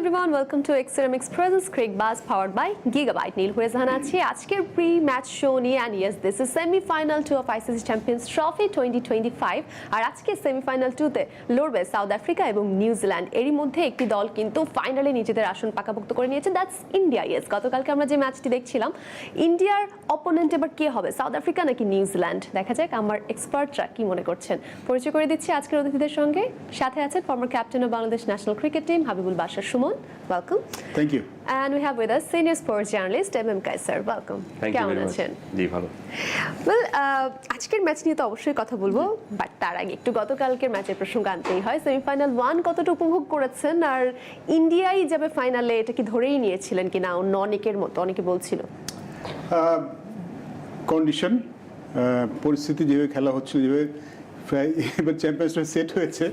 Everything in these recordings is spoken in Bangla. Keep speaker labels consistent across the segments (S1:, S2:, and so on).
S1: Everyone welcome to XM express Cricbuzz powered by Gigabyte নীল হয়ে জাহান আছি, আজকের প্রি ম্যাচ শো নিয়ে and yes this is semifinal two of ICC champions trophy twenty twenty five আর আজকে সেমিফাইনাল টুতে লড়বে সাউথ আফ্রিকা এবং নিউজিল্যান্ড এরই মধ্যে একটি দল কিন্তু ফাইনালে নিজেদের আসন পাকাপোক্ত করে নিয়েছে দ্যাটস ইন্ডিয়া ইয়েস গতকালকে আমরা যে ম্যাচটি দেখছিলাম ইন্ডিয়ার অপোনেন্ট এবার কে হবে সাউথ আফ্রিকা নাকি নিউজিল্যান্ড দেখা যাক আমার এক্সপার্টরা কি মনে করছেন। পরিচয় করে দিচ্ছি আজকের অতিথিদের সঙ্গে। সাথে আছেন former captain of Bangladesh national cricket team Habibul Bashar Sumon. Welcome
S2: thank you
S1: And we have with us senior sports journalist Kaiser welcome
S3: thank you
S1: কেমন আছেন?
S3: জি ভালো।
S1: ওয়েল আজকের ম্যাচ নিয়ে তো অবশ্যই কথা বলব বাট তার আগে একটু গতকালকের ম্যাচের প্রসঙ্গ আনতেই হয়। সেমিফাইনাল ওয়ান কতটা উপভোগ করেছেন? আর ইন্ডিয়াই যাবে ফাইনালে এটা কি ধরেই নিয়েছিলেন কিনা? অন্য অনেকের মতো অনেকে বলছিল।
S2: কন্ডিশন পরিস্থিতি যেভাবে খেলা হচ্ছিল যেভাবে প্রায় এবার চ্যাম্পিয়ন্স সেট হয়েছে।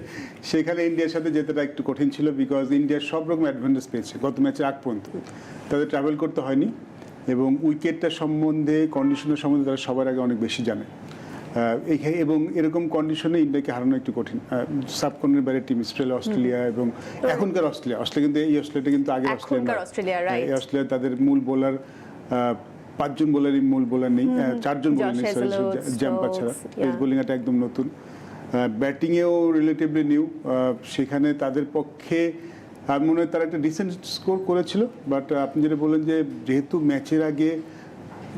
S2: সেখানে ইন্ডিয়ার সাথে যেতেটা একটু কঠিন ছিল বিকজ ইন্ডিয়ার সব রকম অ্যাডভান্টেজ পেয়েছে গত ম্যাচে আগ পর্যন্ত। তাদের ট্রাভেল করতে হয়নি এবং উইকেটটা সম্বন্ধে কন্ডিশনের সম্বন্ধে তারা সবার আগে অনেক বেশি জানে। এবং এরকম কন্ডিশনে ইন্ডিয়াকে হারানো একটু কঠিন। সাবকন্টিনেন্টের বাইরে টিম অস্ট্রেলিয়া অস্ট্রেলিয়া এবং এখনকার অস্ট্রেলিয়া অস্ট্রেলিয়া কিন্তু এই অস্ট্রেলিয়াটা কিন্তু আগের অস্ট্রেলিয়া. এই অস্ট্রেলিয়া তাদের মূল বোলার পাঁচজন বোলারই মূল বোলার নেই। চারজন বোলার নেই সরি
S1: হেজেলউড,
S2: জাম্পা ছাড়া পেস বোলিং এটা একদম নতুন। ব্যাটিংয়েও রিলেটিভলি নিউ সেখানে তাদের পক্ষে আমি মনে হয় তারা একটা ডিসেন্ট স্কোর করেছিল বাট আপনি যেটা বললেন যে যেহেতু ম্যাচের আগে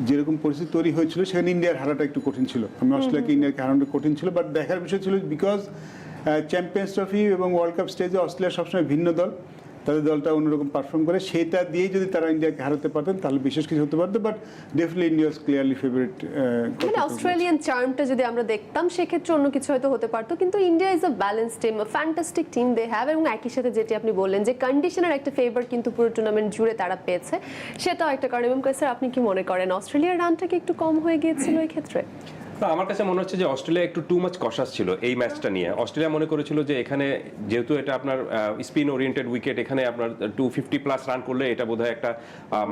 S2: যেরকম পরিস্থিতি তৈরি হয়েছিল সেখানে ইন্ডিয়ার হারাটা একটু কঠিন ছিল। আমি অস্ট্রেলিয়াকে ইন্ডিয়াকে হারানোটা কঠিন ছিল বাট দেখার বিষয় ছিল বিকজ চ্যাম্পিয়ন্স ট্রফি এবং ওয়ার্ল্ড কাপ স্টেজে অস্ট্রেলিয়া সবসময় ভিন্ন দল। তাদের দলটা অন্যরকম পারফর্ম করে সেটা দিয়েই যদি তারা ইন্ডিয়াকে হারাতে পারতেন তাহলে বিশেষ কিছু হতে পারতো but definitely India's clearly favourite
S1: মানে অস্ট্রেলিয়ান চার্মটা যদি আমরা দেখতাম সেক্ষেত্রে অন্য কিছু হয়তো হতে পারতো কিন্তু India is a balance team fantastic team they have এবং একই সাথে যেটি আপনি বললেন যে কন্ডিশনের একটা ফেভার কিন্তু পুরো টুর্নামেন্ট জুড়ে তারা পেয়েছে সেটাও একটা কারণ। এবং স্যার আপনি কি মনে করেন অস্ট্রেলিয়ার রানটা কি একটু কম হয়ে গিয়েছিল এই ক্ষেত্রে
S3: না, আমার কাছে মনে হচ্ছে যে অস্ট্রেলিয়া একটু টু মাচ কশাস ছিল এই ম্যাচটা নিয়ে। অস্ট্রেলিয়া মনে করেছিল যে এখানে যেহেতু এটা আপনার স্পিন ওরিয়েন্টেড উইকেট এখানে আপনার টু ফিফটি প্লাস রান করলে এটা বোধহয় একটা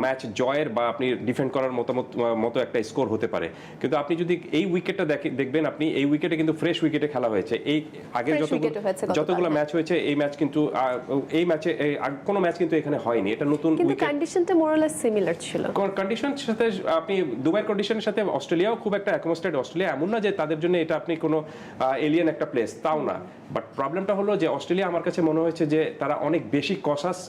S3: ম্যাচ জয়ের বা আপনি ডিফেন্ড করার মতামত মতো একটা স্কোর হতে পারে। কিন্তু আপনি যদি এই উইকেটটা দেখবেন আপনি এই উইকেটে কিন্তু ফ্রেশ উইকেটে খেলা হয়েছে। এই আগের
S1: Fresh
S3: যতগুলো যতগুলো। ম্যাচ হয়েছে এই ম্যাচ কিন্তু এই ম্যাচে কোনো ম্যাচ কিন্তু এখানে হয়নি। এটা নতুন
S1: কিন্তু কন্ডিশনটা মোরালেস সিমিলার ছিল।
S3: কন্ডিশন সাথে আপনি দুবাইয়ের কন্ডিশনের সাথে অস্ট্রেলিয়াও খুব একটা অ্যাকোমোস্টেড অস্ট্রেলিয়া এমন না যে তাদের জন্য এটা আপনি কোনো এলিয়েন একটা প্লেস তাও না। বাট প্রবলেমটা হলো যে অস্ট্রেলিয়া আমার কাছে মনে হয়েছে যে তারা অনেক বেশি কসাস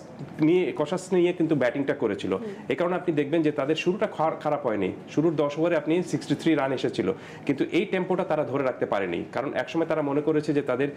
S3: নিয়ে কসাস নিয়ে কিন্তু ব্যাটিংটা করেছিল। এই কারণে আপনি দেখবেন যে তাদের শুরুটা খারাপ হয়নি। শুরুর দশ ওভারে আপনি সিক্সটি থ্রি রান এসেছিল। কিন্তু এই টেম্পোটা তারা ধরে রাখতে পারেনি। কারণ একসময় তারা মনে করেছে যে তাদের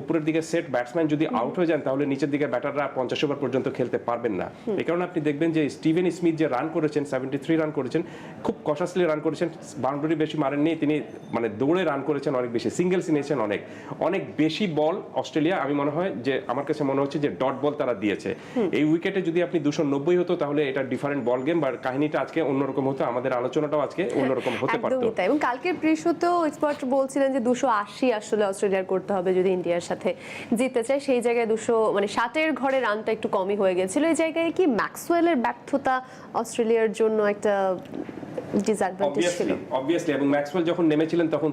S3: উপরের দিকে সেট ব্যাটসম্যান যদি আউট হয়ে যান তাহলে নিচের দিকে ব্যাটাররা পঞ্চাশ ওভার পর্যন্ত খেলতে পারবেন না। এই কারণে আপনি দেখবেন যে স্টিভেন স্মিথ যে রান করেছেন সেভেন্টি থ্রি রান করেছেন খুব কষাসলি রান করেছেন। বাউন্ডারি বেশি মারেননি। তিনি মানে দৌড়ে রান করেছেন অনেক বেশি সিঙ্গেলস নিয়েছেন অনেক। অনেক বেশি বল অস্ট্রেলিয়া আমি মনে হয় যে আমার কাছে মনে হচ্ছে যে ডট বল তারা দিয়েছে। এই উইকেটে যদি আপনি দুশো নব্বই হতো তাহলে এটা ডিফারেন্ট বল গেম বা কাহিনীটা আজকে অন্যরকম হতো আমাদের আলোচনাটাও আজকে অন্যরকম হতে পারতো।
S1: এবং কালকের প্রিশোতেও এক্সপার্ট বলছিলেন যে দুশো আশি আসলে অস্ট্রেলিয়ার করতে হবে যদি ইন্ডিয়ার সাথে জিততে চায়। সেই জায়গায় দুশো মানে ষাটের ঘরে রানটা একটু কমই হয়ে গেছিল। এই জায়গায় কি ম্যাক্সওয়েলের ব্যর্থতা অস্ট্রেলিয়ার জন্য একটা ডিসঅ্যাডভান্টেজ ছিল।
S3: অবভিয়াসলি এবং ম্যাক্সওয়েল যখন নেমেছিলেন তখন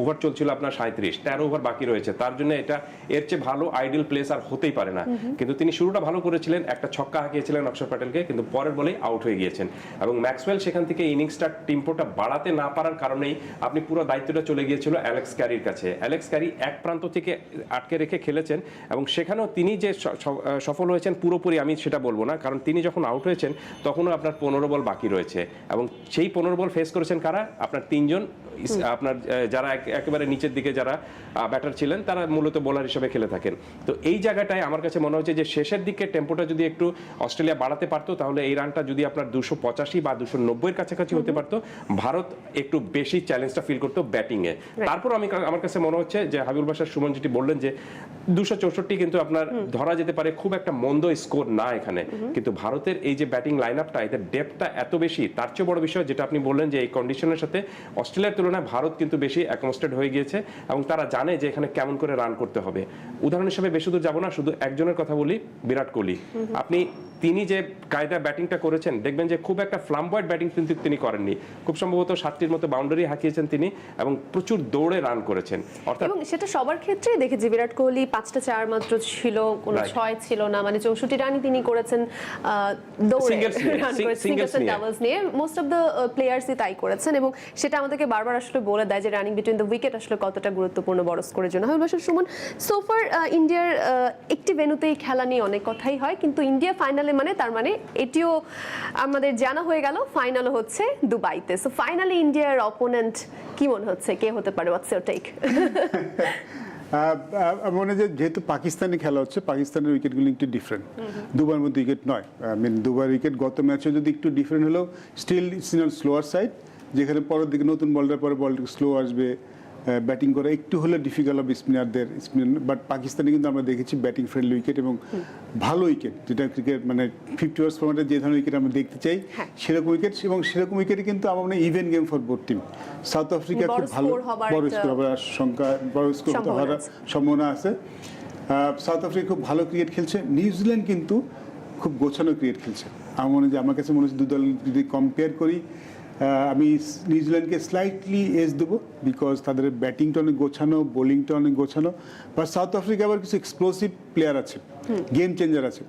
S3: ওভার চলছিল আপনার সাঁত্রিশ তেরো ওভার বাকি রয়েছে। তার জন্য এটা এর চেয়ে ভালো আইডিয়াল প্লেস আর হতেই পারে না। কিন্তু তিনি শুরুটা ভালো করেছিলেন একটা ছক্কা হাঁকিয়েছিলেন অক্ষর প্যাটেলকে কিন্তু পরের বলেই আউট হয়ে গিয়েছেন। এবং ম্যাক্সওয়েল সেখান থেকে ইনিংসটা টিম্পোটা বাড়াতে না পারার কারণেই আপনি পুরো দায়িত্বটা চলে গিয়েছিল অ্যালেক্স ক্যারির কাছে। অ্যালেক্স ক্যারি এক প্রান্ত থেকে আটকে রেখে খেলেছেন এবং সেখানেও তিনি যে সফল হয়েছেন পুরোপুরি আমি সেটা বলব না কারণ তিনি যখন আউট হয়েছেন তখনও আপনার পনেরো বল বাকি রয়েছে। এবং সেই পনেরো বল ফেস করেছেন কারা? আপনার তিনজন আপনার যারা একেবারে নিচের দিকে যারা ব্যাটার ছিলেন তারা মূলত বোলার হিসেবে খেলে থাকেন। তো এই জায়গাটায় আমার কাছে মনে হচ্ছে যে শেষের দিকে টেম্পোটা যদি একটু অস্ট্রেলিয়া বাড়াতে পারতো তাহলে এই রানটা যদি আপনার দুশো পঁচাশি বা দুশো নব্বইয়ের কাছাকাছি হতে পারতো ভারত একটু বেশি চ্যালেঞ্জটা ফিল করতো ব্যাটিংয়ে তারপর আমি আমার কাছে মনে হচ্ছে যে হাবিবুল বাসার সুমন যেটি বললেন যে দুশো চৌষট্টি কিন্তু আপনার ধরা যেতে পারে খুব একটা মন্দ স্কোর না এখানে। কিন্তু ভারতের এই যে ব্যাটিং লাইন আপটা এদের ডেপটা এত বেশি তার চেয়ে বড় বিষয় যেটা আপনি বললেন যে এই কন্ডিশনের সাথে অস্ট্রেলিয়ার তুলনায় ভারত কিন্তু বেশি অ্যাকমোস্টেড হয়ে গিয়েছে এবং তারা জানে যে এখানে কেমন করে রান করতে হবে। উদাহরণ হিসেবে বেশি দূর যাব না, শুধু একজনের কথা বলি, বিরাট কোহলি। আপনি তিনি যে কায়দা ব্যাটিংটা করেছেন দেখবেন যে খুব একটা ফ্লাম্বয়েড ব্যাটিং কিন্তু তিনি করেননি। খুব সম্ভবত সাতটির মতো বাউন্ডারি হাঁকিয়েছেন তিনি এবং প্রচুর দৌড়ে রান করেছেন। অর্থাৎ
S1: এবং সেটা সবার ক্ষেত্রেই দেখেছি বিরাট কোহলি পাঁচটা চার মাত্র ছিল কোনো ছয় ছিল না মানে চৌষট্টি রানই তিনি করেছেন দৌড়ে
S3: নিয়ে,
S1: রান
S3: sing-
S1: করে
S3: singles
S1: সিঙ্গেলস ডাবলস নিয়ে। মোস্ট অফ দ্য প্লেয়ার্সই তাই করেছেন এবং সেটা আমাদেরকে বারবার আসলে বলে দেয় যে রানিং বিটুইন দ্য উইকেট আসলে কতটা গুরুত্বপূর্ণ বড় স্কোরের জন্য। হয় সুমন সোফার ইন্ডিয়ার আহ, একটি ভেনুতেই খেলা নিয়ে অনেক কথাই হয় কিন্তু ইন্ডিয়া ফাইনালে মানে তার মানে এটিও আমাদের জানা হয়ে গেল ফাইনালও হচ্ছে দুবাইতে। সো ফাইনালি ইন্ডিয়ার অপোনেন্ট কি মনে হচ্ছে? কে হতে পারে? হোয়াটস ইউর টেক
S2: মনে যে যেহেতু পাকিস্তানি খেলা হচ্ছে পাকিস্তানের উইকেটগুলো একটু ডিফারেন্ট দুবার মধ্যে উইকেট নয়। আই মিন দুবার উইকেট গত ম্যাচে যদি একটু ডিফারেন্ট হলেও still it's in slower side যেখানে পরের দিকে নতুন বলটার পরে বলটা স্লো আসবে। ব্যাটিং করা। একটু হলে ডিফিকাল্ট হবে স্পিনারদের স্পিন বাট পাকিস্তানে কিন্তু আমরা দেখেছি ব্যাটিং ফ্রেন্ডলি উইকেট এবং ভালো উইকেট যেটা ক্রিকেট মানে ফিফটি ওভার্স ফর্মেটে যে ধরনের উইকেট আমরা দেখতে চাই
S1: হ্যাঁ।
S2: সেরকম উইকেট এবং সেরকম উইকেটে কিন্তু আমার মনে even game for both team south Africa খুব ভালো বড় স্কোর হবার সংখ্যা বড় স্কোর হওয়ার সম্ভাবনা আছে। সাউথ আফ্রিকা খুব ভালো ক্রিকেট খেলছে। নিউজিল্যান্ড কিন্তু খুব গোছানো ক্রিকেট খেলছে। আমার মনে হয় যে আমার কাছে মনে হচ্ছে দু দল যদি কম্পেয়ার করি আমি নিউজিল্যান্ডকে স্লাইটলি এজ দেবো বিকজ তাদের ব্যাটিংটা অনেক গোছানো বোলিংটা অনেক গোছানো বা সাউথ আফ্রিকা আবার কিছু এক্সপ্লোসিভ প্লেয়ার আছে গেম চেঞ্জার আছে।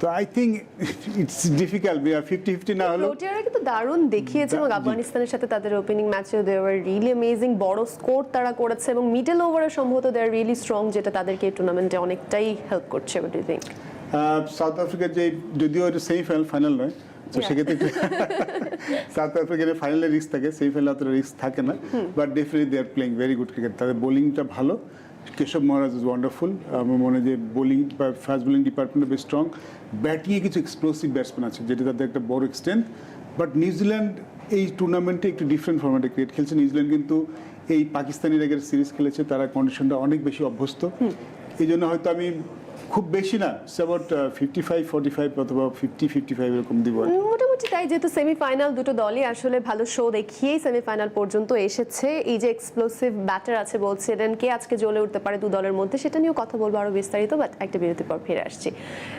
S2: তো I think it's difficult fifty fifty না হলেও।
S1: প্রোটিয়ারা কিন্তু দারুণ দেখিয়েছে এবং আফগানিস্তানের সাথে তাদের ওপেনিং ম্যাচে দে আর রিয়েলি অ্যামেজিং বড় স্কোর তারা করেছে এবং মিডল ওভারে সম্ভবত দে আর রিয়েলি স্ট্রং যেটা তাদেরকে এই টুর্নামেন্টে অনেকটাই হেল্প করছে হোয়াট ইউ থিঙ্ক
S2: সাউথ আফ্রিকার যে যদিও এটা সেমিফাইনাল ফাইনাল নয় তো সেক্ষেত্রে সাউথ আফ্রিকার ফাইনালে রিস্ক থাকে সেমিফাইনালে অতটা রিস্ক থাকে না but definitely they are playing very good cricket তাদের বোলিংটা ভালো। কেশব মহারাজ ইজ ওয়ান্ডারফুল আমার মনে হয় যে বোলিং বা ফাস্ট বোলিং ডিপার্টমেন্ট বেশ স্ট্রং ব্যাটিংয়ে কিছু এক্সপ্লোসিভ ব্যাটসম্যান আছে যেটা তাদের একটা বড় স্ট্রেংথ বাট নিউজিল্যান্ড এই টুর্নামেন্টে একটু ডিফারেন্ট ফর্মেটে ক্রিকেট খেলছে। নিউজিল্যান্ড কিন্তু এই পাকিস্তানি আগের সিরিজ খেলেছে তারা কন্ডিশনটা অনেক বেশি অভ্যস্ত। এই জন্য হয়তো আমি খুব বেশি না about fifty five forty five অথবা ফিফটি ফিফটি ফাইভ এরকম দিব
S1: মোটামুটি তাই, যেহেতু সেমিফাইনাল দুটো দলই আসলে ভালো শো দেখিয়েই সেমিফাইনাল পর্যন্ত এসেছে। এই যে এক্সপ্লোসিভ ব্যাটার আছে বলছিলেন কে আজকে জ্বলে উঠতে পারে দু দলের মধ্যে সেটা নিয়েও কথা বলব আরও বিস্তারিত বাট একটা বিরতির পর ফিরে আসছি।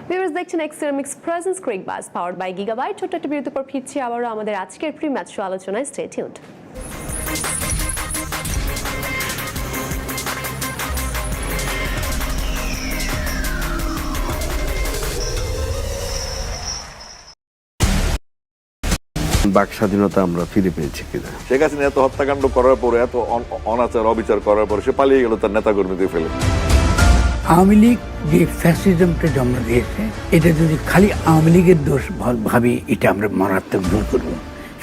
S1: ভিউয়ার্স দেখছেন এক্সেরামিক্স presents Cricbuzz powered by Gigabyte ছোট্ট একটা বিরতির পর ফিরছি আবারও আমাদের আজকের প্রি ম্যাচ শো আলোচনায়। স্টে টিউনড
S4: বাক স্বাধীনতা আমরা ফিরে পেয়েছি কিনা।
S5: শেখ হাসিনা এত হত্যাকাণ্ড করার পরে এত অনাচার অবিচার করার পরে সে পালিয়ে গেল তার নেতা কর্মীদের ফেলে।
S6: আওয়ামী লীগ যে ফ্যাসিজমটা জন্ম দিয়েছে এটা যদি খালি আওয়ামী লীগের দোষ ভাবি এটা আমরা মারাত্মক ভুল করব।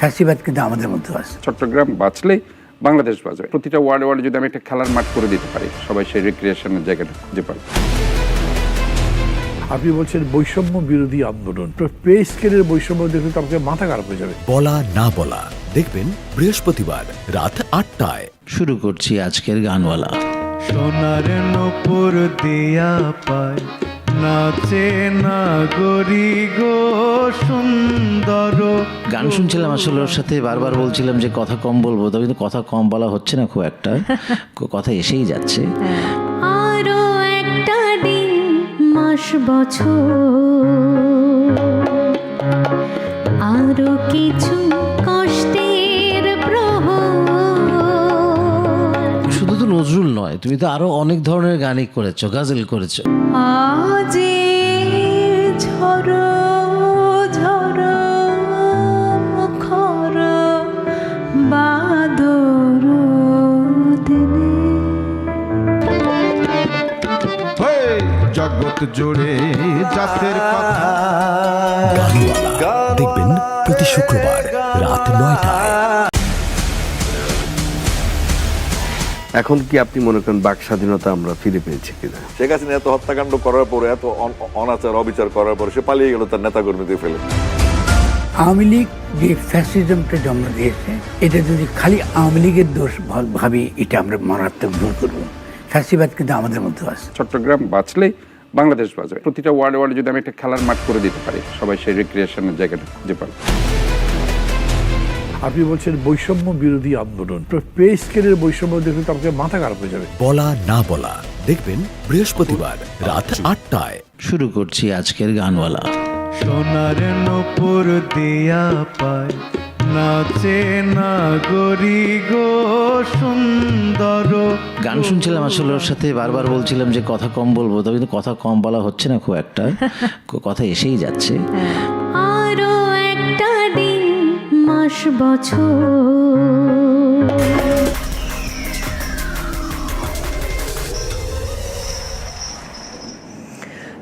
S6: ফ্যাসিবাদ কিন্তু আমাদের মধ্যে আছে।
S7: চট্টগ্রাম বাঁচলেই বাংলাদেশ বাঁচবে। প্রতিটা ওয়ার্ডে ওয়ার্ডে যদি আমি একটা খেলার মাঠ করে দিতে পারি সবাই সেই রিক্রিয়েশনের জায়গাটা খুঁজে পাবে।
S8: আপনি বলছেন বৈষম্য বিরোধী আন্দোলন। তো পে স্কেলের বৈষম্য দেখলে তো আমাকে মাথা খারাপ হয়ে যাবে।
S9: বলা না বলা। দেখবেন বৃহস্পতিবার রাত আটটায়।
S10: শুরু করছি আজকের গানওয়ালা।
S11: সোনার নপুর দিয়া পায়। নাচে না গরি গো সুন্দর
S10: গান শুনছিলাম আসলে ওর সাথে বারবার বলছিলাম যে কথা কম বলব তবে কিন্তু কথা কম বলা হচ্ছে না খুব একটা। কথা এসেই যাচ্ছে।
S12: দিন মাস বছর। আরও কিছু কষ্টের
S10: শুধু তো নজরুল নয় তুমি তো আরও অনেক ধরনের গানই করেছ গাজল করেছ।
S12: আজে
S11: জুড়ে জাতের কথা।
S9: দেখবেন প্রতি শুক্রবার রাত নয়টায়।
S4: এখন কি আপনি মনে করেন বাক স্বাধীনতা আমরা ফিরে পেয়েছি কিনা?
S5: শেখ হাসিনা এত হত্যাকাণ্ড করার পরে এত অনাচার অবিচার করার পরে সে পালিয়ে গেল তার নেতা কর্মীদের ফেলে।
S6: আওয়ামী লীগ যে ফ্যাসিজমটা জন্ম দিয়েছে এটা যদি খালি আওয়ামী লীগের দোষ ভাবি এটা আমরা মারাত্মক ভুল করব। ফ্যাসিবাদ কিন্তু আমাদের মধ্যে আছে।
S7: চট্টগ্রাম বাঁচলেই বাংলাদেশ বাঁচবে প্রতিটা ওয়ার্ডে ওয়ার্ডে যদি আমি একটা খেলার মাঠ করে দিতে পারি সবাই সেই রিক্রিয়েশনের জায়গাটা খুঁজে পাবে।
S8: আপনি বলছেন বৈষম্য বিরোধী আন্দোলন। তো পে স্কেলের বৈষম্য দেখলে তো মাথা খারাপ হয়ে যাবে।
S9: বলা না বলা। দেখবেন বৃহস্পতিবার রাত আটটায়।
S10: শুরু করছি আজকের গানওয়ালা।
S11: সোনার নপুর দিয়া পায়। নাচে না গরি গো সুন্দর
S10: গান শুনছিলাম আসলে ওর সাথে বারবার বলছিলাম যে কথা কম বলব তবে কিন্তু কথা কম বলা হচ্ছে না খুব একটা। কথা এসেই যাচ্ছে।
S12: আরও একটা দিন মাস বছর।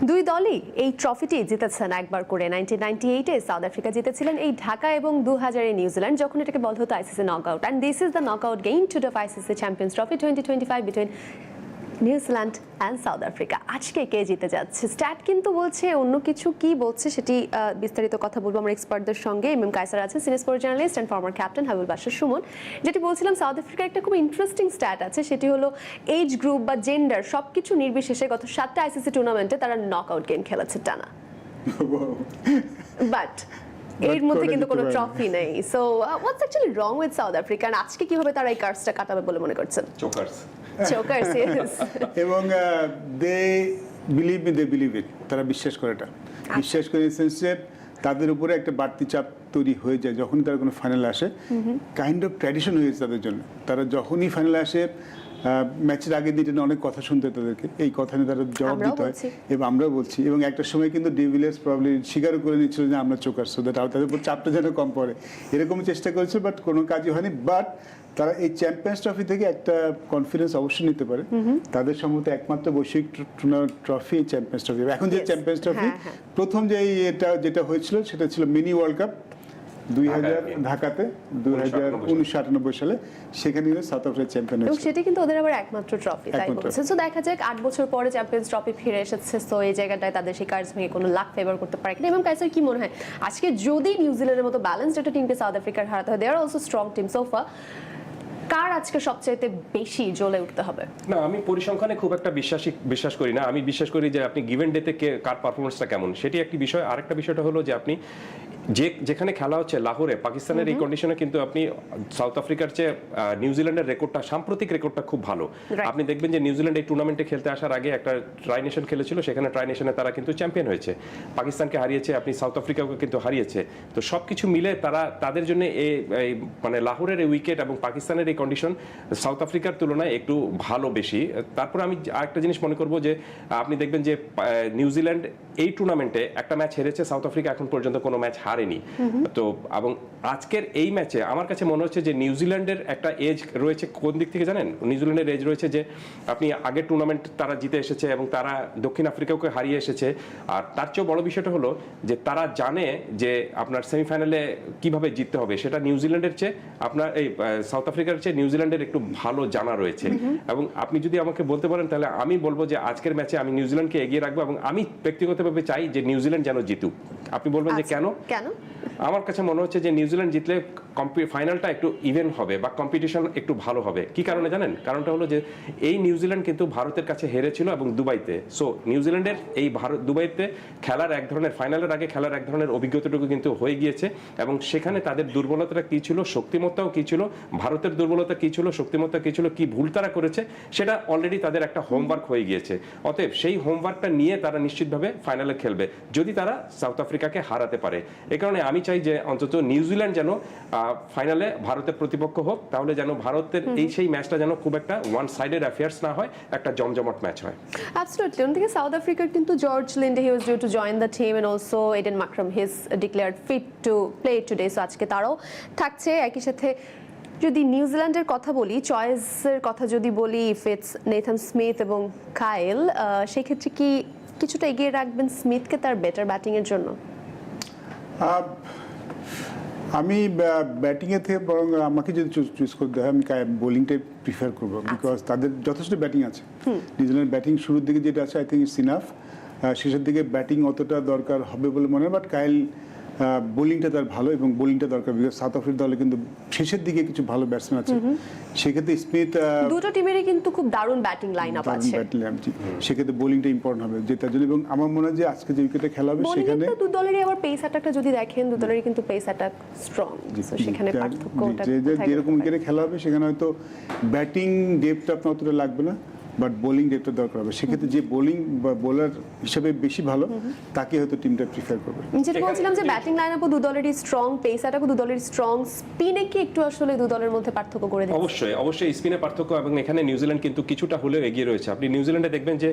S1: দুই দলই এই ট্রফিটি জিতেছেন একবার করে। Nineteen ninety eight south Africa জিতেছিলেন এই ঢাকা এবং দু হাজারে নিউজিল্যান্ড, যখন এটাকে বলা হতো ICC knock out and this is the knock out two of ICC champions trophy twenty twenty five between New Zealand and south Africa আজকে কে জিতে যাচ্ছে? স্ট্যাট কিন্তু বলছে অন্য কিছু কি বলছে সেটি বিস্তারিত কথা বলব আমার এক্সপার্টদের সঙ্গে। এম এম কায়সার আছেন senior sport journalist and former captain Habibul Bashar Sumon. যেটি বলছিলাম সাউথ আফ্রিকার একটা খুব ইন্টারেস্টিং স্ট্যাট আছে সেটি হলো এজ গ্রুপ বা জেন্ডার সব কিছু নির্বিশেষে গত সাতটা আইসিসি টুর্নামেন্টে তারা নক আউট গেম খেলেছে টানা। বাট এর মধ্যে কিন্তু কোনো ট্রফি নেই। So what's actually wrong with south Africa আজকে কীভাবে তারা এই কার্সটা কাটাবে বলে মনে করছেন?
S3: চোকার্স
S1: চোকার্স
S2: এবং they believe they believe it তারা বিশ্বাস করে এটা। বিশ্বাস করে সেন্স যে তাদের উপরে একটা বাড়তি চাপ তৈরি হয়ে যায় যখনই তারা কোনো ফাইনাল আসে। কাইন্ড অফ ট্র্যাডিশন হয়েছে তাদের জন্য। তারা যখনই ফাইনাল আসে ম্যাচের আগের দিন অনেক কথা শুনতে তাদেরকে। এই কথা নিয়ে তারা জবাব দিতে হয়। এবং আমরাও বলছি। এবং একটা সময় কিন্তু ডিভিলিয়ার্স প্রবলেম স্বীকারও করে নিচ্ছিল যে আমরা চোকার সো দ্যাট তাদের উপর চাপটা যেন কম পড়ে। এরকম চেষ্টা করেছে বাট কোনো কাজই হয়নি। বাট তারা এই চ্যাম্পিয়ন্স ট্রফি থেকে একটা কনফিডেন্স অবশ্যই নিতে পারে। তাদের সম্ভবত একমাত্র বৈশ্বিক ট্রফি চ্যাম্পিয়ন্স ট্রফি এখন যে. চ্যাম্পিয়ন্স ট্রফি
S1: হ্যাঁ, হ্যাঁ।
S2: প্রথম যে এটা যেটা হয়েছিল সেটা ছিল মিনি ওয়ার্ল্ড কাপ দুই হাজার ঢাকাতে দুই হাজার উনিশশো আটানব্বই সালে। সেখানে কিন্তু সাউথ আফ্রিকা চ্যাম্পিয়ন
S1: এবং সেটি কিন্তু ওদের আবার একমাত্র ট্রফি তাই বলছে। সো দেখা যাক আট বছর পরে চ্যাম্পিয়ন্স ট্রফি ফিরে এসেছে। সো এই জায়গাটায় তাদের সেই ভেঙে কোনো লাখ ফেভার করতে পারে কিনা। এবং কাইসার কি মনে হয়? আজকে যদি নিউজিল্যান্ডের মতো ব্যালেন্সড একটা টিমকে সাউথ আফ্রিকার হারাতে হয় they are also strong team so far কার আজকে সবচাইতে বেশি জ্বলে উঠতে হবে?
S3: না আমি পরিসংখ্যানে খুব একটা বিশ্বাসী বিশ্বাস করি না। আমি বিশ্বাস করি যে আপনি গিভেন ডেতে কে কার পারফরমেন্সটা কেমন? সেটি একটি বিষয়। আরেকটা বিষয়টা হলো যে আপনি যে যেখানে খেলা হচ্ছে লাহোরে পাকিস্তানের এই কন্ডিশনে কিন্তু আপনি সাউথ আফ্রিকার চেয়ে নিউজিল্যান্ডের রেকর্ডটা সাম্প্রতিক রেকর্ডটা খুব ভালো। আপনি দেখবেন যে নিউজিল্যান্ড এই টুর্নামেন্টে খেলতে আসার আগে একটা ট্রাই নেশন খেলেছিল সেখানে ট্রাই নেশনে তারা কিন্তু চ্যাম্পিয়ন হয়েছে। পাকিস্তানকে হারিয়েছে আপনি সাউথ আফ্রিকাকে কিন্তু হারিয়েছে। তো সব কিছু মিলে তারা তাদের জন্য এই মানে লাহোরের এই উইকেট এবং পাকিস্তানের এই কন্ডিশন সাউথ আফ্রিকার তুলনায় একটু ভালো বেশি। তারপর আমি আরেকটা জিনিস মনে করব যে আপনি দেখবেন যে নিউজিল্যান্ড এই টুর্নামেন্টে একটা ম্যাচ হেরেছে সাউথ আফ্রিকা এখন পর্যন্ত কোনো ম্যাচ হারেনি তো এবং আজকের এই ম্যাচে আমার কাছে মনে হচ্ছে যে নিউজিল্যান্ডের একটা এজ রয়েছে কোন দিক থেকে জানেন? নিউজিল্যান্ডের এজ রয়েছে যে আপনি আগের টুর্নামেন্ট তারা জিতে এসেছে এবং তারা দক্ষিণ আফ্রিকাকে হারিয়ে এসেছে। আর তার চেয়েও বড় বিষয়টা হলো যে তারা জানে যে আপনার সেমিফাইনালে কীভাবে জিততে হবে। সেটা নিউজিল্যান্ডের চেয়ে আপনার এই সাউথ আফ্রিকার চেয়ে নিউজিল্যান্ডের একটু ভালো জানা রয়েছে। এবং আপনি যদি আমাকে বলতে পারেন তাহলে আমি বলব যে আজকের ম্যাচে আমি নিউজিল্যান্ডকে এগিয়ে রাখব এবং আমি ব্যক্তিগতভাবে চাই যে নিউজিল্যান্ড যেন জিতুক। আপনি বলবেন যে
S1: আচ্ছা,
S3: কেন?
S1: কেন?
S3: আমার কাছে মনে হচ্ছে যে নিউজিল্যান্ড জিতলে ফাইনালটা একটু ইভেন হবে বা কম্পিটিশন একটু ভালো হবে। কি কারণে জানেন? কারণটা হলো যে এই নিউজিল্যান্ড কিন্তু ভারতের কাছে হেরেছিল এবং দুবাইতে। সো নিউজিল্যান্ডের এই ভারত, দুবাইতে খেলার এক ধরনের ফাইনালের আগে খেলার এক ধরনের অভিজ্ঞতাটুকু কিন্তু হয়ে গিয়েছে এবং সেখানে তাদের দুর্বলতাটা কি ছিল, শক্তিমত্তাও কি ছিল, ভারতের দুর্বলতা কি ছিল, শক্তিমত্তা কি ছিল, কি ভুল তারা করেছে, সেটা অলরেডি তাদের একটা হোমওয়ার্ক হয়ে গিয়েছে। অতএব সেই হোমওয়ার্কটা নিয়ে তারা নিশ্চিতভাবে ফাইনালে খেলবে, যদি তারা সাউথ আফ্রিকাকে হারাতে পারে। এ কারণে আমি চাই যে অন্তত নিউজিল্যান্ড যেন ফাইনালে ভারতের প্রতিপক্ষ হোক তাহলে যেন ভারতের এই সেই ম্যাচটা যেন খুব একটা ওয়ান সাইডেড অ্যাফেয়ার্স না হয় একটা জমজমট ম্যাচ হয়।
S1: Absolutely. অন্যদিকে সাউথ আফ্রিকার কিন্তু George Linde he was due to join the team and also Aiden Markram he's declared fit to play today so আজকে তারাও থাকছে। একই সাথে যদি নিউজিল্যান্ডের কথা বলি চয়েসের কথা যদি বলি ইফ ইটস নেথান স্মিথ এবং কাইল সেক্ষেত্রে কি কিছুটা এগিয়ে রাখবেন স্মিথকে তার বেটার ব্যাটিংয়ের জন্য?
S2: আহ, আমি ব্যাটিংয়ে থেকে বরং আমাকে যদি চুজ করতে হয় আমি বোলিংটাই প্রিফার করব বিকজ তাদের যথেষ্ট ব্যাটিং আছে। নিউজিল্যান্ড ব্যাটিং শুরুর দিকে যেটা আছে আই থিঙ্ক ইটস ইনাফ শেষের দিকে ব্যাটিং অতটা দরকার হবে বলে মনে হয় বাট কাইল বোলিংটা তার ভালো এবং বোলিংটা দরকার বিকজ সাউথ আফ্রিকা দলে কিন্তু শেষের দিকে কিছু ভালো ব্যাটসম্যান আছে। সেক্ষেত্রে স্মিথ
S1: দুটো টিমেরই কিন্তু খুব দারুণ ব্যাটিং লাইন আপ আছে।
S2: সেক্ষেত্রে বোলিংটা ইম্পর্টেন্ট হবে জেতার জন্য এবং আমার মনে হয় যে আজকে যে উইকেটে খেলা হবে
S1: বোলিং
S2: সেখানে
S1: তো দু দলেরই আবার পেস অ্যাটাকটা যদি দেখেন দু দলেরই কিন্তু পেস অ্যাটাক স্ট্রং সো সেখানে পার্থক্যটা
S2: যে- যে- যেরকম? উইকেটে খেলা হবে সেখানে হয়তো ব্যাটিং ডেপটা আপনার অতটা লাগবে না। বাট বোলিং ডেপটা দরকার হবে। সেক্ষেত্রে যে বোলিং বা বোলার হিসেবে বেশি ভালো তাকে হয়তো টিমটা প্রিফার করবে।
S1: যেটা বলছিলাম যে ব্যাটিং লাইন আপও দু দলেরই স্ট্রং পেস অ্যাটাকও দু দলেরই স্ট্রং স্পিনে কি একটু আসলে দু দলের মধ্যে পার্থক্য করে দিচ্ছে
S3: অবশ্যই অবশ্যই স্পিনে পার্থক্য এবং এখানে নিউজিল্যান্ড কিন্তু কিছুটা হলেও এগিয়ে রয়েছে। আপনি নিউজিল্যান্ডে দেখবেন যে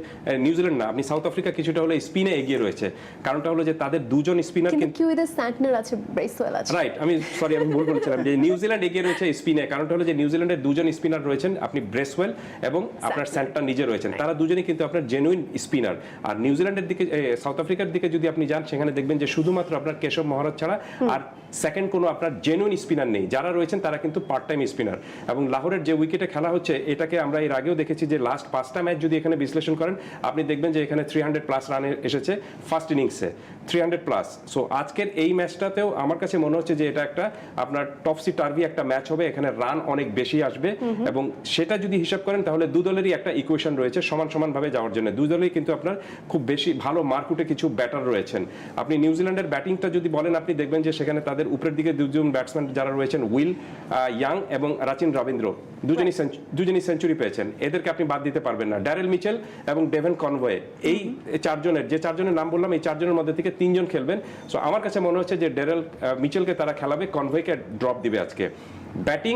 S3: নিউজিল্যান্ড না আপনি সাউথ আফ্রিকা কিছুটা হলে স্পিনে এগিয়ে রয়েছে। কারণটা হলো যে তাদের দুজন স্পিনার
S1: কিন্তু কিউইদের স্যান্টনার আছে ব্রেসওয়েল আছে।
S3: রাইট আমি সরি আমি ভুল বলছিলাম। যে নিউজিল্যান্ড এগিয়ে রয়েছে স্পিনে কারণটা হলো যে নিউজিল্যান্ডের দুজন স্পিনার রয়েছেন আপনি ব্রেসওয়েল এবং আপনার স্যান্টার নিজে রয়েছেন। তারা দুজনেই কিন্তু আপনার জেনুইন স্পিনার আর নিউজিল্যান্ডের দিকে সাউথ আফ্রিকার দিকে যদি আপনি যান সেখানে দেখবেন যে শুধুমাত্র আপনার কেশব মহারাজ ছাড়া আর সেকেন্ড কোনো আপনার জেনুইন স্পিনার নেই। যারা রয়েছেন তারা কিন্তু পার্ট টাইম স্পিনার এবং লাহোরের যে উইকেটে খেলা হচ্ছে এটাকে আমরা এর আগেও দেখেছি যে লাস্ট পাঁচটা ম্যাচ যদি এখানে বিশ্লেষণ করেন আপনি দেখবেন যে এখানে থ্রি হান্ড্রেড প্লাস রানে এসেছে ফার্স্ট ইনিংসে থ্রি হান্ড্রেড প্লাস সো আজকের এই ম্যাচটাতেও আমার কাছে মনে হচ্ছে যে এটা একটা আপনার টপসি টার্ভি একটা ম্যাচ হবে। এখানে রান অনেক বেশি আসবে। এবং সেটা যদি হিসাব করেন তাহলে দু দলেরই একটা ইকুয়েশন রয়েছে সমান সমানভাবে যাওয়ার জন্য। দুই দলেই কিন্তু আপনার খুব বেশি ভালো মার্কুটে কিছু ব্যাটার রয়েছেন। আপনি নিউজিল্যান্ডের ব্যাটিংটা যদি বলেন আপনি দেখবেন যে সেখানে তাদের উপরের দিকে দুজন ব্যাটসম্যান যারা রয়েছেন উইল ইয়াং এবং রাচিন রবীন্দ্র দুজনই দুজনই সেঞ্চুরি পেয়েছেন। এদেরকে আপনি বাদ দিতে পারবেন না। ড্যারেল মিচেল এবং ডেভেন কনভয়ে এই চারজনের যে চারজনের নাম বললাম এই চারজনের মধ্যে থেকে তিনজন খেলবেন। সো আমার কাছে মনে হচ্ছে যে ড্যারেল মিচেলকে তারা খেলাবে কনভয়কে ড্রপ দিবে আজকে। ব্যাটিং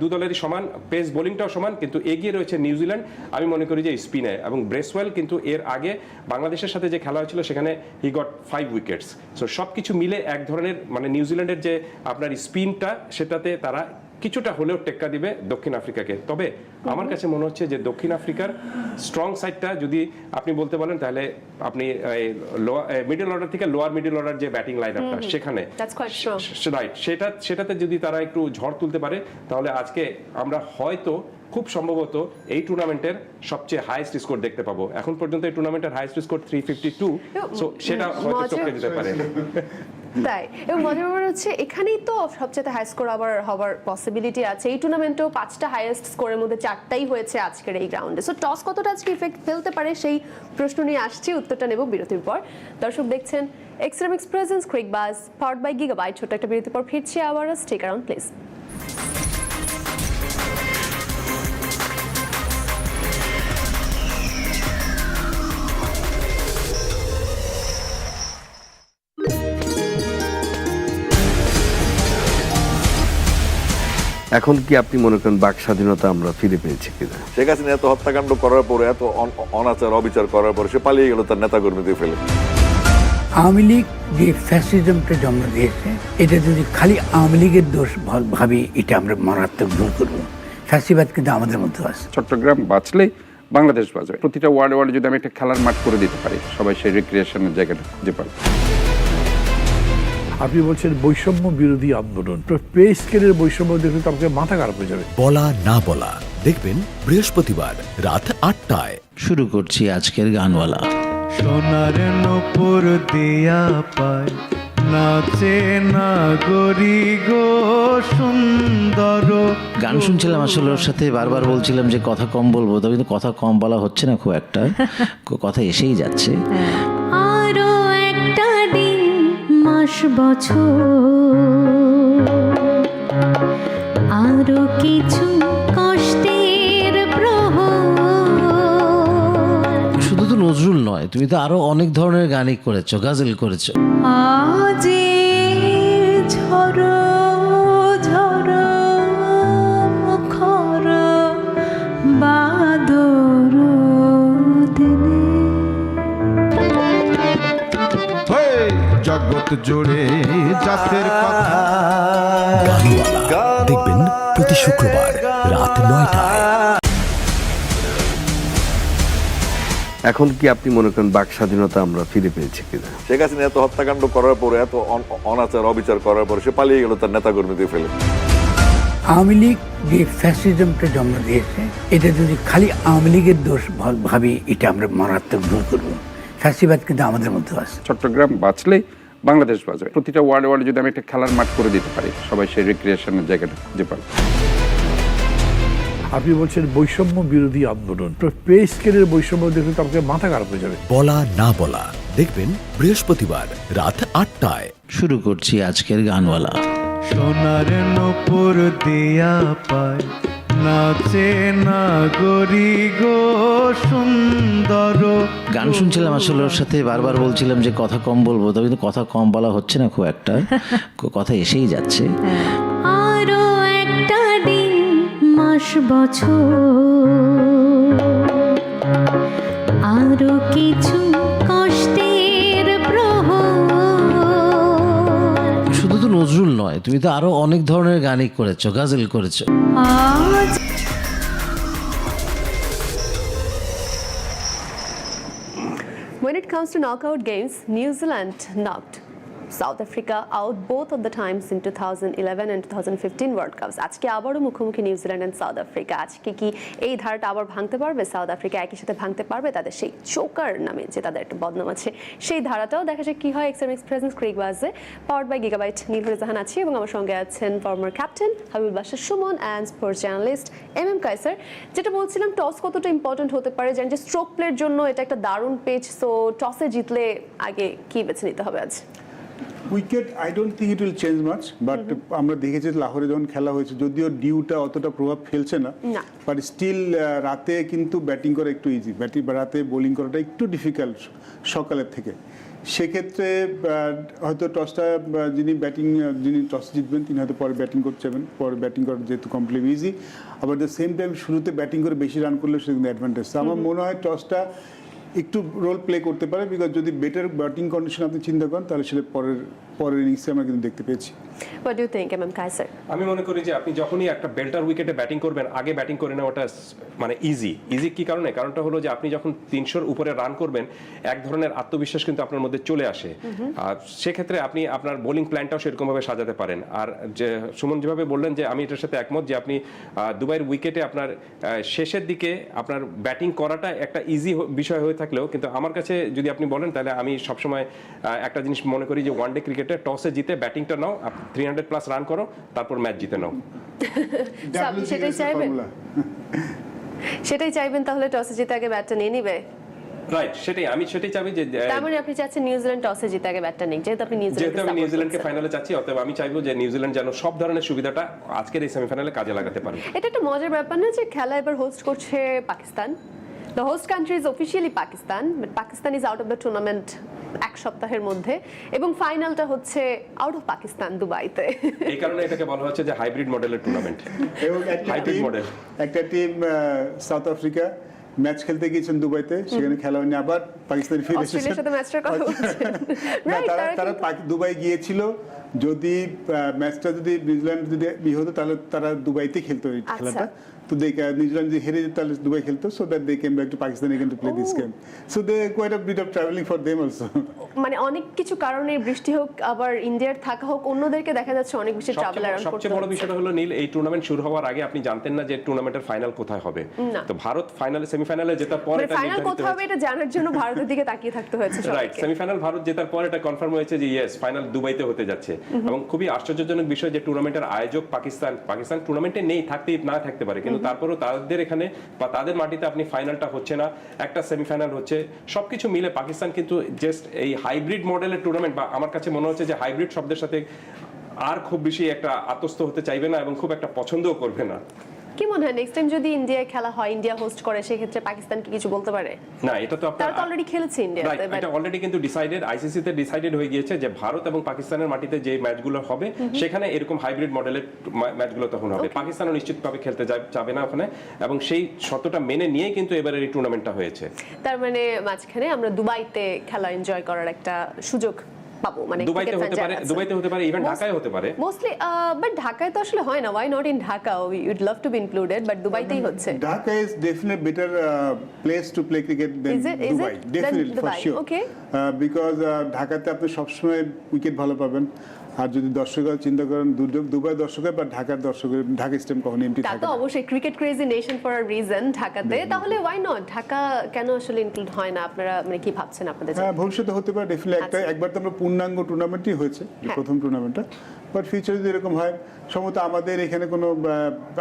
S3: দু দলেরই সমান, পেস বোলিংটাও সমান, কিন্তু এগিয়ে রয়েছে নিউজিল্যান্ড আমি মনে করি যে স্পিনে। এবং ব্রেসওয়েল কিন্তু এর আগে বাংলাদেশের সাথে যে খেলা হয়েছিল, সেখানে he got five wickets so সব কিছু মিলে এক ধরনের মানে নিউজিল্যান্ডের যে আপনার স্পিনটা, সেটাতে তারা কিছুটা হলেও টেক্কা দিবে দক্ষিণ আফ্রিকাকে। তবে আমার কাছে মনে হচ্ছে যে দক্ষিণ আফ্রিকার স্ট্রং সাইডটা যদি আপনি বলতে বলেন তাহলে আপনি মিডল অর্ডার থেকে লোয়ার মিডল অর্ডার যে ব্যাটিং লাইন আপটা সেখানে. রাইট সেটা সেটাতে যদি তারা একটু ঝড় তুলতে পারে তাহলে আজকে আমরা হয়তো খুব সম্ভবত এই টুর্নামেন্টের সবচেয়ে হাইয়েস্ট স্কোর দেখতে পাবো। এখন পর্যন্ত এই টুর্নামেন্টের highest score three fifty two so সেটা হয়তো চোখে দিতে পারে।
S1: তাই। এবং মজার ব্যাপার হচ্ছে, এখানেই তো সবচেয়ে হাই স্কোর আবার হওয়ার পসিবিলিটি আছে। এই টুর্নামেন্টেও পাঁচটা হাইয়েস্ট স্কোরের মধ্যে চারটাই হয়েছে আজকের এই গ্রাউন্ডে সো টস কতটা আজকে ইফেক্ট ফেলতে পারে সেই প্রশ্ন নিয়ে আসছি, উত্তরটা নেব বিরতির পর। দর্শক দেখছেন extreme presents Cricbuzz powered by Gigabyte ছোট্ট একটা বিরতির পর ফিরছি আবার স্টেক অ্যারাউন্ড প্লিজ
S4: এখন কি আপনি মনে করেন বাক স্বাধীনতা আমরা ফিরে পেয়েছি কিনা?
S5: শেখ হাসিনা এত হত্যাকাণ্ড করার পরে এত অনাচার অবিচার করার পরে সে পালিয়ে গেল তার নেতা কর্মীদের ফেলে।
S6: আওয়ামী লীগ যে ফ্যাসিজমটা জন্ম দিয়েছে এটা যদি খালি আওয়ামী লীগের দোষ ভাবি এটা আমরা মারাত্মক ভুল করব। ফ্যাসিবাদ কিন্তু আমাদের মধ্যে আছে।
S7: চট্টগ্রাম বাঁচলেই বাংলাদেশ বাঁচবে। প্রতিটা ওয়ার্ডে ওয়ার্ডে যদি আমি একটা খেলার মাঠ করে দিতে পারি সবাই সেই রিক্রিয়েশনের জায়গাটা খুঁজে পাবে।
S8: আপনি বলছেন বৈষম্য বিরোধী আন্দোলন। তো পে স্কেলের বৈষম্য দেখলে তো আপনাকে মাথা খারাপ হয়ে যাবে।
S9: বলা না বলা। দেখবেন বৃহস্পতিবার রাত আটটায়।
S10: শুরু করছি আজকের গানওয়ালা।
S11: সোনার নপুর দিয়া পায়। নাচে না গরি গো সুন্দর
S10: গান শুনছিলাম আসলে ওর সাথে বারবার বলছিলাম যে কথা কম বলব তবে কিন্তু কথা কম বলা হচ্ছে না খুব একটা। কথা এসেই যাচ্ছে।
S12: বছর। আরও কিছু কষ্টের প্রহ
S10: শুধু তো নজরুল নয় তুমি তো আরও অনেক ধরনের গানই করেছ গাজল করেছ।
S12: আজে ঝড়
S11: জগৎ জুড়ে জাতের কথা।
S9: দেখবেন প্রতি শুক্রবার রাত নয়টায়।
S4: এখন কি আপনি মনে করেন বাক স্বাধীনতা আমরা ফিরে পেয়েছি কিনা?
S5: শেখ হাসিনা এত হত্যাকাণ্ড করার পরে এত অনাচার অবিচার করার পরে সে পালিয়ে গেল তার নেতা কর্মীদের ফেলে।
S6: আওয়ামী লীগ যে ফ্যাসিজমটা জন্ম দিয়েছে এটা যদি খালি আওয়ামী লীগের দোষ ভাব- ভাবি এটা আমরা মারাত্মক ভুল করব। ফ্যাসিবাদ কিন্তু আমাদের মধ্যে আছে।
S7: চট্টগ্রাম বাঁচলেই বাংলাদেশ বাঁচবে প্রতিটা ওয়ার্ডে ওয়ার্ডে যদি আমি একটা খেলার মাঠ করে দিতে পারি সবাই সেই রিক্রিয়েশনের জায়গাটা খুঁজে পাবে।
S8: আপনি বলছেন বৈষম্য বিরোধী আন্দোলন। তো পে স্কেলের বৈষম্য দেখলে তো আপনাকে মাথা খারাপ হয়ে যাবে।
S9: বলা না বলা। দেখবেন বৃহস্পতিবার রাত আটটায়।
S10: শুরু করছি আজকের গানওয়ালা।
S11: সোনার নপুর দিয়া পায়। নাচে না গরি গো সুন্দর
S10: গান শুনছিলাম আসলে ওর সাথে বারবার বলছিলাম যে কথা কম বলব তবে কিন্তু কথা কম বলা হচ্ছে না খুব একটা। কথা এসেই যাচ্ছে।
S12: আরও একটা দিন মাস বছর। আরও কিছু
S10: নজরুল নয় তুমি তো আরও অনেক ধরনের গানই করেছ গাজল করেছ
S1: When it comes to knockout games, New Zealand knocked South Africa out both of the times in 2011 and 2015 World Cups. আজকে আবারও মুখোমুখি নিউজিল্যান্ড অ্যান্ড সাউথ আফ্রিকা। আজকে কি এই ধারাটা আবার ভাঙতে পারবে? সাউথ আফ্রিকা একই সাথে ভাঙতে পারবে? তাদের সেই চোকার নামে যে তাদের একটা বদনাম আছে, সেই ধারাটাও দেখা যাক কি হয় এক্সএম এক্সপ্রেসেন্স ক্রিক বাজে powered by Gigabyte Nilhori Jahan আছি এবং আমার সঙ্গে আছেন former captain Habibul Bashar Sumon and sports journalist M M Kaiser যেটা বলছিলাম টস কতটা ইম্পর্টেন্ট হতে পারে জানেন যে স্ট্রোক প্লের জন্য এটা একটা দারুণ পেজ সো টসে জিতলে আগে কি বেছে নিতে হবে আজ?
S2: Wicket I don't think it will change much but আমরা দেখেছি লাহোরে যখন খেলা হয়েছে যদিও ডিউটা অতটা প্রভাব ফেলছে না। বাট স্টিল রাতে কিন্তু ব্যাটিং করা একটু ইজি ব্যাটিং রাতে বোলিং করাটা একটু ডিফিকাল্ট সকালের থেকে। সেক্ষেত্রে হয়তো টসটা যিনি ব্যাটিং যিনি টস জিতবেন তিনি হয়তো পরে ব্যাটিং করতে যাবেন। পরে ব্যাটিং করা যেহেতু কমপ্লিট ইজি আবার দ্য সেম টাইম শুরুতে ব্যাটিং করে বেশি রান করলে সেটা কিন্তু অ্যাডভান্টেজ আমার মনে হয় টসটা একটু রোল প্লে করতে পারে বিকজ যদি বেটার ব্যাটিং কন্ডিশন আপনি চিন্তা করেন, তাহলে সেটা পরের পরের ইনিংসে আমরা কিন্তু দেখতে পেয়েছি।
S1: What do think M M Kaiser
S3: আমি মনে করি যে আপনি যখনই একটা বেল্টার উইকেটে ব্যাটিং করবেন আগে ব্যাটিং করে নেওয়াটা মানে ইজি ইজি কি কারণে? কারণটা হলো যে আপনি যখন তিনশোর উপরে রান করবেন এক ধরনের আত্মবিশ্বাস কিন্তু আপনার মধ্যে চলে আসে। আর সেক্ষেত্রে আপনি আপনার বোলিং প্ল্যানটাও সেরকমভাবে সাজাতে পারেন। আর যে সুমন যেভাবে বললেন যে আমি এটার সাথে একমত যে আপনি দুবাইয়ের উইকেটে আপনার শেষের দিকে আপনার ব্যাটিং করাটা একটা ইজি বিষয় হয়ে থাকলেও কিন্তু আমার কাছে যদি আপনি বলেন তাহলে আমি সবসময় একটা জিনিস মনে করি যে ওয়ান ডে ক্রিকেটে টসে জিতে ব্যাটিংটা now three hundred plus run করো তারপর ম্যাচ জিতে নাও।
S1: সেটাই চাইবেন? সেটাই চাইবেন তাহলে টসে জিতে আগে ব্যাটটা নিয়ে নিবে?
S3: রাইট সেটাই আমি সেটাই চাবি যে
S1: তার মানে আপনি চাচ্ছেন নিউজিল্যান্ড টসে জিতে আগে ব্যাটটা নিক যেহেতু আপনি
S3: যেহেতু আমি
S1: নিউজিল্যান্ড
S3: নিউজিল্যান্ডকে ফাইনালে চাচ্ছি অতএব আমি চাইব যে নিউজিল্যান্ড যেন সব ধরনের সুবিধাটা আজকের এই সেমিফাইনালে কাজে লাগাতে পারে।
S1: এটা একটা মজার ব্যাপার না যে খেলা এবার হোস্ট করছে Pakistan? The host country is officially Pakistan but Pakistan is out of the tournament এক সপ্তাহের মধ্যে এবং ফাইনালটা হচ্ছে আউট অফ পাকিস্তান দুবাইতে।
S3: এই কারণে এটাকে বলা হচ্ছে যে হাইব্রিড মডেলের টুর্নামেন্ট
S2: টিম
S3: model.
S2: একটা টিম সাউথ আফ্রিকা ম্যাচ খেলতে গিয়েছেন দুবাইতে সেখানে খেলা হয়নি আবার পাকিস্তান ফিরে
S1: অস্ট্রেলিয়ার সাথে ম্যাচটার কথা বলছেন
S2: না
S1: রাইট
S2: তারা দুবাই গিয়েছিল যদি ম্যাচটা যদি নিউজিল্যান্ড যদি ইয়ে হতো তাহলে তারা দুবাইতে খেলতো
S1: আচ্ছা।
S2: খেলাটা। তো দে নিউজিল্যান্ড যদি হেরে যেত তাহলে দুবাই খেলতো so that they came back to Pakistan again to play this game so they quite a bit of travelling for them also
S1: মানে অনেক কিছু কারণে বৃষ্টি হোক আবার ইন্ডিয়ার থাকা হোক অন্যদেরকে দেখা যাচ্ছে অনেক বেশি ট্রাভেল অ্যারাউন্ড
S3: সবচেয়ে বড় বিষয়টা হলো নীল এই টুর্নামেন্ট শুরু হওয়ার আগে আপনি জানতেন না যে টুর্নামেন্টের ফাইনাল কোথায় হবে। তো ভারত ফাইনালে সেমিফাইনালে জেতার পর
S1: মানে
S3: এটা
S1: ফাইনাল কোথাও হবে এটা জানার জন্য ভারতের দিকে তাকিয়ে থাকতে হয়েছে
S3: রাইট সেমিফাইনাল ভারত জেতার পর এটা কনফার্ম হয়েছে যে ইয়েস ফাইনাল দুবাইতে হতে যাচ্ছে। এবং খুবই আশ্চর্যজনক বিষয় যে টুর্নামেন্টের আয়োজক পাকিস্তান পাকিস্তান টুর্নামেন্টে নেই থাকতে না থাকতে পারে কিন্তু তারপরেও তাদের এখানে বা তাদের মাটিতে আপনি ফাইনালটা হচ্ছে না, একটা সেমিফাইনাল হচ্ছে, সবকিছু মিলে পাকিস্তান কিন্তু জাস্ট এই হাইব্রিড মডেলের টুর্নামেন্ট বা আমার কাছে মনে হচ্ছে যে হাইব্রিড শব্দের সাথে আর খুব বেশি একটা আত্মস্থ হতে চাইবে না এবং খুব একটা পছন্দও করবে না।
S1: কি মনে হয় নেক্সট টাইম যদি ইন্ডিয়ায় খেলা হয় ইন্ডিয়া হোস্ট করে সেক্ষেত্রে পাকিস্তান কি কিছু বলতে পারে?
S3: না এটা তো
S1: তো
S3: আপনার
S1: অলরেডি খেলেছে
S3: রাইট
S1: ইন্ডিয়াতে
S3: এটা অলরেডি কিন্তু ডিসাইডেড আইসিসিতে ডিসাইডেড হয়ে গিয়েছে যে ভারত এবং পাকিস্তানের মাটিতে যে ম্যাচগুলো হবে সেখানে এরকম হাইব্রিড মডেলের ম্যাচগুলো তখন হবে। পাকিস্তানও নিশ্চিতভাবে খেলতে যাবে না ওখানে এবং সেই শর্তটা মেনে নিয়ে কিন্তু এবারের এই টুর্নামেন্টটা হয়েছে।
S1: তার মানে মাঝখানে আমরা দুবাইতে খেলা এনজয় করার একটা সুযোগ পাবো মানে
S3: দুবাইতে হতে পারে দুবাইতে হতে পারে ইভেন ঢাকায় হতে পারে
S1: মোস্টলি বাট ঢাকায় তো আসলে হয় না why not in Dhaka we would love to be included but দুবাইতেই হচ্ছে
S2: uh, than
S1: Is it- is
S2: Dubai.
S1: it? Than
S2: Definitely,
S1: Dubai,
S2: for sure.
S1: okay.
S2: Uh, because uh, ঢাকাতে আপনি সবসময় উইকেট ভালো পাবেন আর যদি দর্শকরা চিন্তা করেন দুবাই দর্শকের বা ঢাকার দর্শকের ঢাকা স্টেম কখনো এমটি
S1: তা
S2: থাকে
S1: তো অবশ্যই cricket crazy nation for a reason ঢাকাতে। তাহলে ওয়াই নট ঢাকা কেন আসলে ইনক্লুড হয় না? আপনারা মানে কি ভাবছেন আপনাদের
S2: হ্যাঁ ভবিষ্যতে হতে পারে ডেফিনেটলি একটা
S1: আচ্ছা।
S2: একবার তো আমরা পূর্ণাঙ্গ টুর্নামেন্টই হয়েছে
S1: হ্যাঁ।
S2: প্রথম টুর্নামেন্টটা বাট ফিউচারে যদি এরকম হয় সম্ভবত আমাদের এখানে কোনো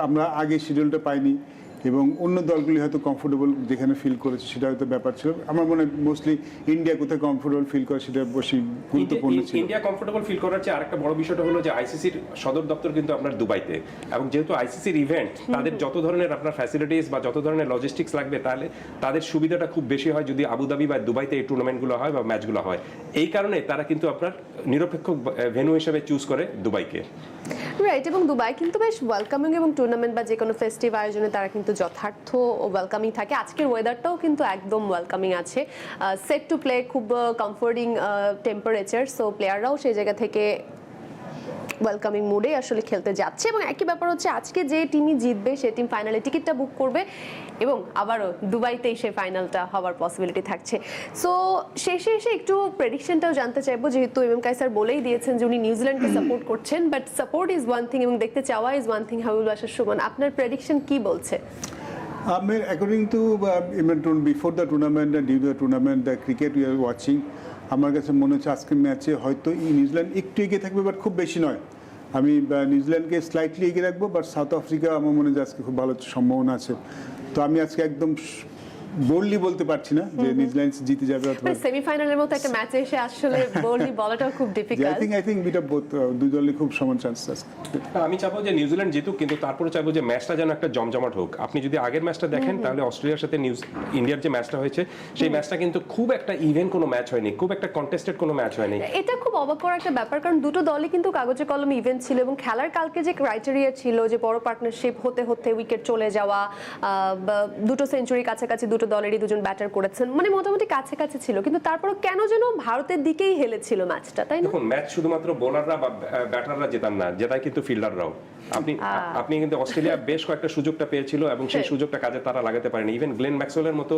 S2: আমরা আগে শিডিউলটা পাইনি। এবং অন্য দলগুলি হয়তো কমফোর্টেবল যেখানে ফিল করেছে সেটা হয়তো ব্যাপার ছিল। আমার মনে হয় মোস্টলি ইন্ডিয়া কোথায় কমফোর্টেবল ফিল করে সেটা বেশি গুরুত্বপূর্ণ
S3: ইন্ডিয়া-
S2: ছিল।
S3: ইন্ডিয়া কমফোর্টেবল ফিল করার চেয়ে আরেকটা বড় বিষয়টা হলো যে আইসিসির সদর দপ্তর কিন্তু আপনার দুবাইতে। এবং যেহেতু আইসিসির ইভেন্ট তাদের যত ধরনের আপনার ফ্যাসিলিটিস বা যত ধরনের লজিস্টিক্স লাগবে তাহলে তাদের সুবিধাটা খুব বেশি হয় যদি আবুধাবি বা দুবাইতে এই টুর্নামেন্টগুলো হয় বা ম্যাচগুলো হয়। এই কারণে তারা কিন্তু আপনার নিরপেক্ষ ভেন্যু হিসেবে চুজ করে দুবাইকে।
S1: রাইট এবং দুবাই কিন্তু বেশ ওয়েলকামিং এবং টুর্নামেন্ট বা যে কোনো ফেস্টিভ আয়োজনে তারা কিন্তু যথার্থ ওয়েলকামিং থাকে। আজকের ওয়েদারটাও কিন্তু একদম ওয়েলকামিং আছে। সেট টু প্লে খুব কমফোর্টিং টেম্পারেচার সো প্লেয়াররাও সেই জায়গা থেকে ওয়েলকামিং মুডে আসলে খেলতে যাচ্ছে এবং একই ব্যাপার হচ্ছে আজকে যে টিমই জিতবে সে টিম ফাইনালে টিকিটটা বুক করবে এবং আবারও দুবাইতেই সে ফাইনালটা হওয়ার পসিবিলিটি থাকছে। সো শেষে এসে একটু প্রেডিকশনটাও জানতে চাইব যেহেতু এম এম কাইসার বলেই দিয়েছেন যে উনি নিউজিল্যান্ডকে সাপোর্ট করছেন but support is one thing এবং দেখতে চাওয়া ইজ ওয়ান থিং হাউল বাসার সুমন আপনার প্রেডিকশন কি বলছে?
S2: আমি according to before the tournament and due the tournament the cricket we are watching আমার কাছে মনে হচ্ছে আজকের ম্যাচে হয়তো নিউজিল্যান্ড একটু এগিয়ে থাকবে বাট খুব বেশি নয়। আমি নিউজিল্যান্ডকে স্লাইটলি এগিয়ে রাখব বাট সাউথ আফ্রিকা আমার মনে হচ্ছে আজকে খুব ভালো সম্ভাবনা আছে। তো আমি আজকে একদম বোল্ডলি বলতে পারছি না যে নিউজিল্যান্ড জিতে যাবে অথবা
S1: সেমিফাইনালের মতো একটা ম্যাচে এসে আসলে বলি বলাটাও খুব difficult I
S2: think I think better both দুই দলের খুব সমান চান্স আছে।
S3: আমি চাবো যে নিউজিল্যান্ড জিতুক কিন্তু তারপরে চাইব যে ম্যাচটা যেন একটা জমজমাট হোক। আপনি যদি আগের ম্যাচটা দেখেন তাহলে অস্ট্রেলিয়ার সাথে নিউজ ইন্ডিয়ার যে ম্যাচটা হয়েছে সেই ম্যাচটা কিন্তু খুব একটা ইভেন্ট কোনো ম্যাচ হয়নি খুব একটা কন্টেস্টেড কোনো ম্যাচ হয়নি।
S1: এটা খুব অবাক করার একটা ব্যাপার কারণ দুটো দলই কিন্তু কাগজে কলমে ইভেন্ট ছিল এবং খেলার কালকে যে ক্রাইটেরিয়া ছিল যে বড় পার্টনারশিপ হতে হতে উইকেট চলে যাওয়া আহ, বা দুটো সেঞ্চুরি কাছাকাছি দুটো দলেরই দুজন ব্যাটার করেছেন। মানে মোটামুটি কাছে কাছে ছিল। কিন্তু তারপরও কেন যেন ভারতের দিকেই হেলেছিল ম্যাচটা তাই না?
S3: দেখুন ম্যাচ শুধুমাত্র বোলাররা বা ব্যাটাররা জেতান না, জেতায় কিন্তু ফিল্ডাররাও আপনি আপনি কিন্তু অস্ট্রেলিয়া বেশ কয়েকটা সুযোগটা পেয়েছিল এবং সেই
S1: হ্যাঁ।
S3: সুযোগটা কাজে তারা লাগাতে পারেনি। ইভেন গ্লেন ম্যাক্সওয়েলের মতো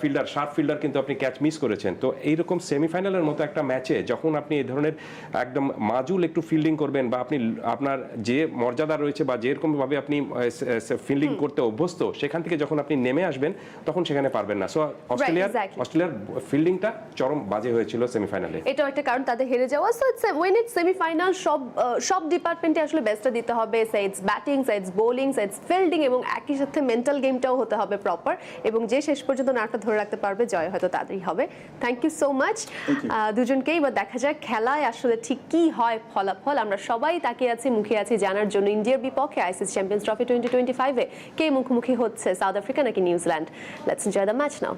S3: ফিল্ডার শার্প ফিল্ডার কিন্তু আপনি ক্যাচ মিস করেছেন। তো এইরকম সেমিফাইনালের মতো একটা ম্যাচে যখন আপনি এই ধরনের একদম মাজুল একটু ফিল্ডিং করবেন বা আপনি আপনার যে মর্যাদা রয়েছে বা যেরকম ভাবে আপনি ফিল্ডিং করতে অভ্যস্ত সেখান থেকে যখন আপনি নেমে আসবেন তখন সেখানে পারবেন না। সো অস্ট্রেলিয়ার. অস্ট্রেলিয়ার ফিল্ডিংটা চরম বাজে হয়েছিল সেমিফাইনালে
S1: এটাও একটা কারণ তাদের হেরে যাওয়া। So it's when it's semifinal সব সব ডিপার্টমেন্টে আসলে বেস্টটা দিতে হবে। Sides batting sides bowling sides fielding এবং একই সাথে মেন্টাল গেমটাও হতে হবে প্রপার এবং যে শেষ পর্যন্ত নাটটা ধরে রাখতে পারবে জয় হয়তো তাদেরই হবে। থ্যাংক ইউ সো মাচ দুজনকেই বা দেখা যাক খেলায় আসলে ঠিক কি হয় ফলাফল। আমরা সবাই তাকিয়ে আছি মুখে আছি জানার জন্য ইন্ডিয়ার বিপক্ষে ICC champions trophy twenty twenty ফাইভে কে মুখোমুখি হচ্ছে সাউথ আফ্রিকা নাকি New Zealand let's enjoy the match now